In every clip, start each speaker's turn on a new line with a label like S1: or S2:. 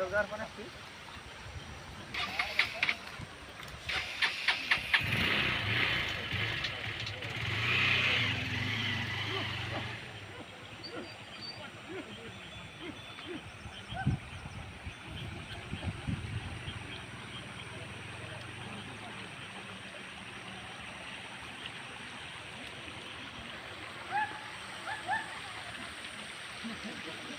S1: দরকার মানে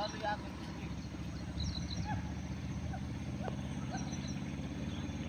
S1: Sabi ako,